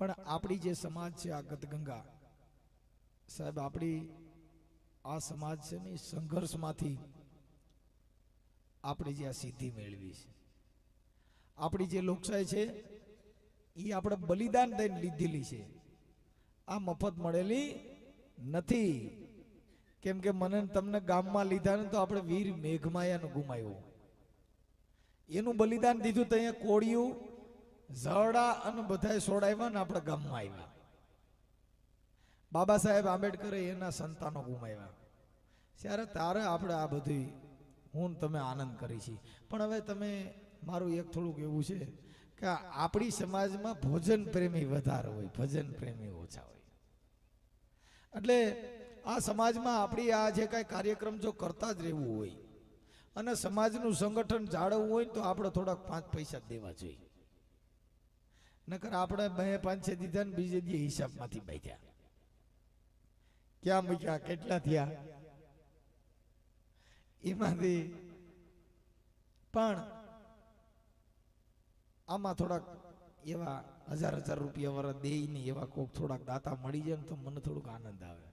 પણ આપણી જે સમાજ છે આ ગતગંગા સાહેબ, આપણી આ સમાજ છે ને સંઘર્ષમાંથી આપણે જે આ સિદ્ધિ મેળવી છે. આપણી જે લોકશાહી છે એ આપણે બલિદાન દઈને લીધેલી છે. આ મફત મળેલી નથી. કેમ કે મને તમને ગામમાં લીધા ને તો આપણે વીર મેઘમાયાનું ગુમાવ્યું. એનું બલિદાન દીધું તો અહીંયા કોળિયું ઝરડા અને બધાય સોડાવ્યા ને આપણા ગામમાં આવ્યા બાબા સાહેબ આંબેડકરે એના સંતાનો ગુમાવ્યા. ત્યારે તારે આપણે આ બધી હું તમે આનંદ કરી છીએ પણ હવે તમે, મારું એક થોડુંક એવું છે કે આપણી સમાજમાં ભોજન પ્રેમી વધારે હોય, ભજન પ્રેમી ઓછા હોય. એટલે આ સમાજમાં આપણી આ જે કાંઈ કાર્યક્રમ જો કરતા જ રહેવું હોય, અને સમાજનું સંગઠન જાળવવું હોય તો આપણે થોડાક પાંચ પૈસા દેવા જોઈએ. નકર આપણે બે પાંચ છે દીધા ને બીજે દી હિસાબમાંથી બાંધ્યા ક્યાં મૂક્યા? કેટલા થયા? એમાંથી પણ આમાં થોડાક એવા હજાર હજાર રૂપિયા વાળા દે નહીં એવા કોક થોડાક દાતા મળી જાય ને તો મને થોડુંક આનંદ આવે.